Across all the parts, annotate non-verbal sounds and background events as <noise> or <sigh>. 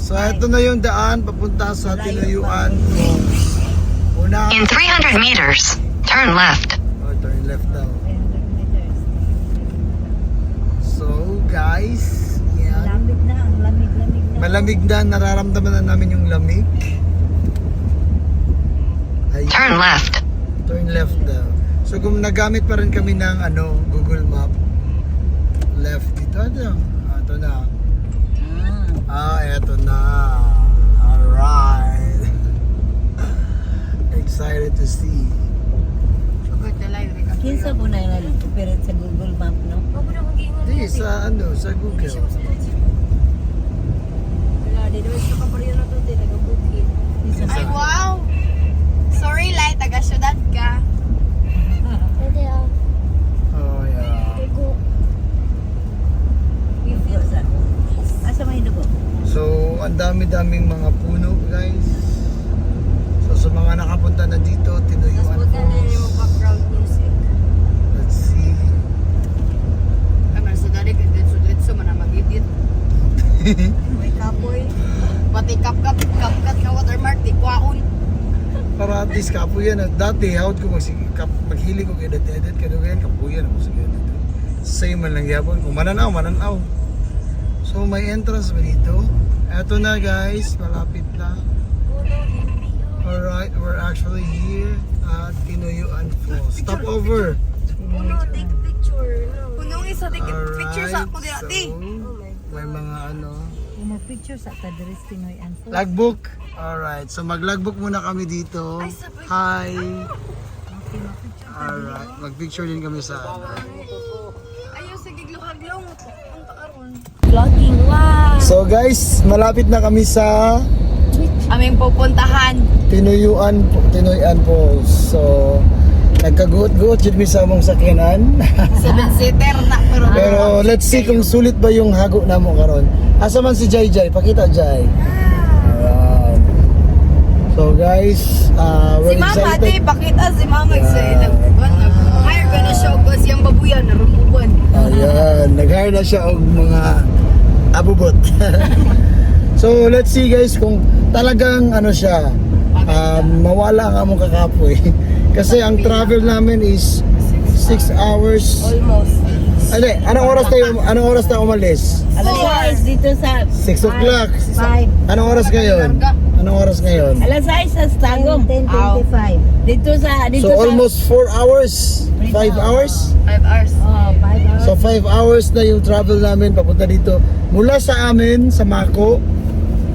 So ito na yung daan papunta sa Tinuyuan Falls. Una, In 300 meters, turn left. oh, turn left daw. 300 meters. So guys, yan. Lamig na, ang lamig-lamig na. Malamig na, nararamdaman na namin yung lamig. Ay, Turn left. turn left daw. So kung nagamit pa rin kami ng ano, Google Map, left dito. Ito, ah, ito na. Ah, eto na. Alright. Excited to see. kinsa po na yung nag-operate sa Google Map, no? Di, sa ano, sa Google. Kinsa Ay, ba? wow! Sorry, Lai, taga syudad ka. Oh, yeah. Kinsa? Asa may dugo? So, ang dami-daming mga puno, guys. So, sa mga nakapunta na dito, Tinuyuan Falls. background music. Let's see. Kamar sa dali, kaya ditso-ditso man na mag-edit. <laughs> May kapoy. Pati kap-kap, kap-kat ka watermark, di kwaon. Para at least kapuyan. At dati, hawad ko magsige, kap, maghili ko edit-edit. Kaya doon kapuyan ako sige edit. Same man lang yapon. Kung mananaw, mananaw. So, may entrance ba dito? Eto na guys, malapit na. Alright, we're actually here at Tinuyuan Falls. Stop over. Kunong isa, take picture sa ako di ati. so, may mga ano, Kung more pictures sa Tadris Pinoy and Food. logbook. Alright, so mag-logbook muna kami dito. Hi. Alright, mag-picture din kami sa ano. Ayaw, sige, gluhag-long. Punta karon. Vlogging, wow! So guys, malapit na kami sa Aming pupuntahan. Tinuyuan, Tinuyuan Falls. So, nagkaguot-guot yun sa mong sakyanan. <laughs> Seven-seater na, pero... Pero let's see kung sulit ba yung hago na mo karon. Asa man si Jai Jai? Pakita Jai. Ayan. So guys, uh, Si we're Mama, excited. di, pakita si Mama sa Yeah. ilang buwan. Hire ka na siya ko siyang babuyan na rumuban. Ayan, nag-hire na siya og mga abubot. <laughs> so, let's see guys kung talagang ano siya, um, mawala ang among kakapoy. <laughs> Kasi ang travel namin is 6 hours. Almost. Ano, anong oras tayo anong oras tayo umalis? Alas 6 dito sa 6 o'clock. 5. Anong oras ngayon? Anong oras ngayon? Alas 6 sa Stagom. 10.25. Dito sa, dito So sa... almost 4 hours. 5 hours? Five hours. Oh, 5 hours. So 5 hours na yung travel namin papunta dito. Mula sa amin, sa Mako,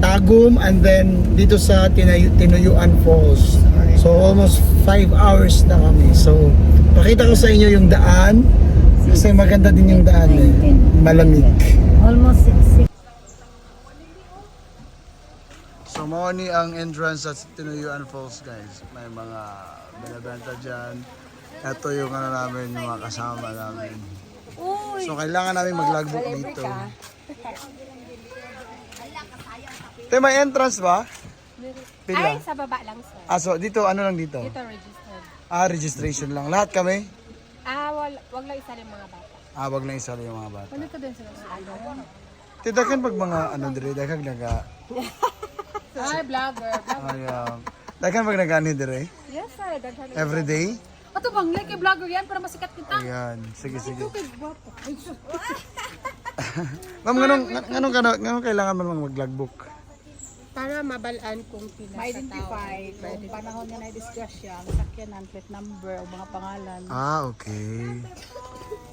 Tagum, and then dito sa Tinay- Tinuyuan Falls. So almost 5 hours na kami. So pakita ko sa inyo yung daan. Kasi maganda din yung daan eh. Malamig. Almost 6. So ni ang entrance sa Tinuyuan Falls guys. May mga binabenta dyan. Ito yung ano namin, yung mga kasama namin. So kailangan namin mag-logbook dito. Te, may entrance ba? Pila? Ay, sa baba lang, sir. Ah, so dito, ano lang dito? Ito registered. Ah, registration lang. Lahat kami? Ah, wal, wag lang isa mga bata. Ah, wag lang isa lang yung mga bata. Ano ka din sa ano? Titakan pag mga ano dire, daghag naga. <laughs> Ay, vlogger. Ay, um, daghag pag nagani dire. Yes, sir. Daghan. Every day. Ato bang like kay vlogger yan para masikat kita? Ayan, sige sige. Ito kay sus. <laughs> Ma'am, nganong nganong nganong, nganong kailangan man mag-logbook? Para mabalaan kung pila Ma-identify kung panahon niya na-disgrasya, ang sakyanan, plate number, o mga pangalan. Ah, okay.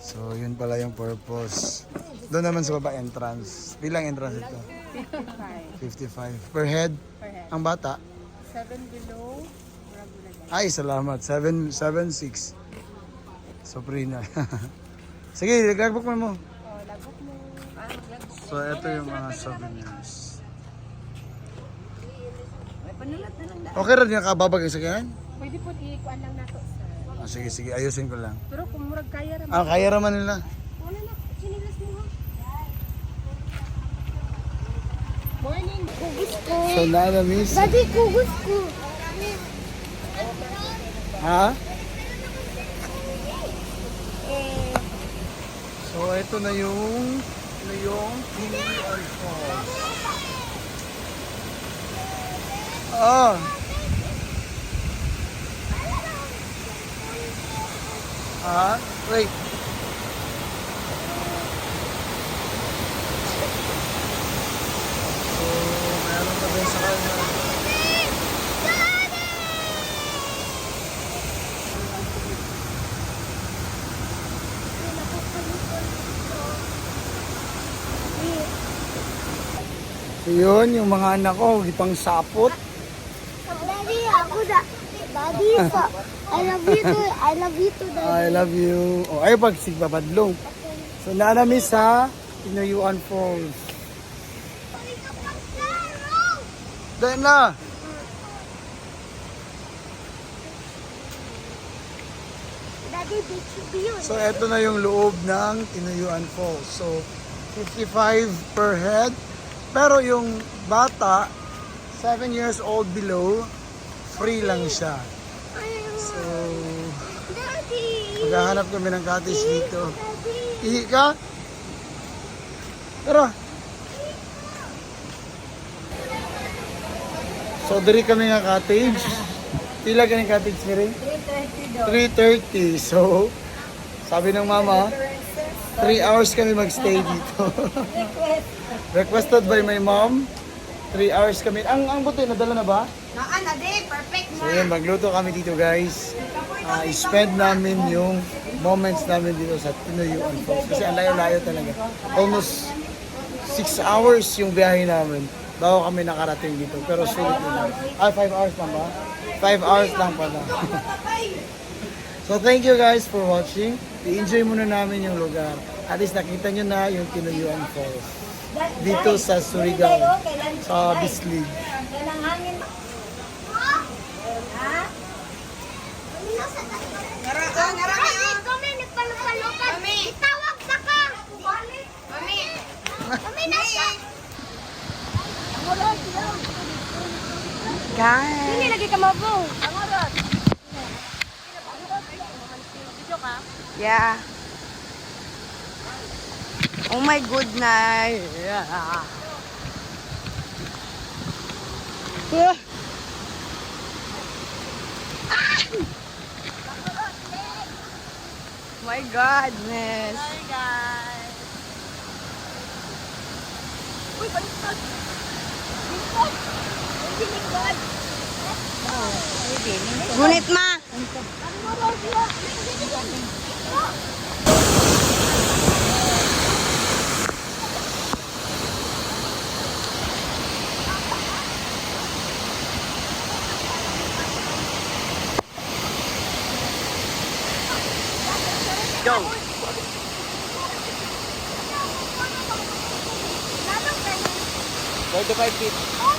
So, yun pala yung purpose. Doon naman sa baba entrance. Bilang entrance ito? 55. 55 Per head? per head. Ang bata? 7 below. Ay, salamat. 7, 7, 6. So, free na. Sige, logbook mo mo. Oh, lagok mo. Ah, maglagok. So, ito yung mga souvenirs. Okay rin yung kababag yung sakyan? Pwede po ikuan lang nato. Ah, sige, sige. Ayusin ko lang. Pero kung murag kaya rin. Ah, kaya raman nila. Wala na, sinilas mo ha. Morning. So, nana, miss. Dati kugos ko. Ha? So, ito na yung, na yung Pilihan Falls. Oh. Ah, wait. So, meron pa din sa kanya. Yun, yung mga anak ko, ipang sapot. Daddy, ako na. Daddy, sa, I love you too. I love you too, Daddy. I love you. O, ay, pag sigbabadlong. So, naanami sa Inuyuan Falls. Dahil na. Daddy, beach view. So, eto na yung loob ng Inuyuan Falls. So, 55 per head. Pero yung bata, 7 years old below, free lang siya. So, maghahanap kami ng cottage dito. Ihi ka? Tara. So, diri kami nga cottage. Pila ka ng cottage ni Ray? 3.30 So, sabi ng mama, 3 hours kami magstay dito. Requested by my mom. 3 hours kami. Ang ang buti, nadala na ba? Naan na di, perfect So yun, magluto kami dito guys. Ah, i-spend namin yung moments namin dito sa Tinuyuan Falls. Kasi ang layo-layo talaga. Almost 6 hours yung biyahe namin bago kami nakarating dito. Pero sulit yun. Ah, 5 hours lang ba? 5 hours lang pala. <laughs> so thank you guys for watching. I-enjoy muna namin yung lugar. At least nakita nyo na yung Tinuyuan Falls. Dito sa Surigao, sa Bislig. Kailang hangin. Ha? Ngara, ah, ah. Kami, nagpalupalokan. Mami. Itawag sa ka. Mami. Kami na siya. Guys. Lagi ka mabong. Yeah. Oh my goodness. Yeah. <laughs> My goodness. Gunit ma. Go! 45 feet. Oh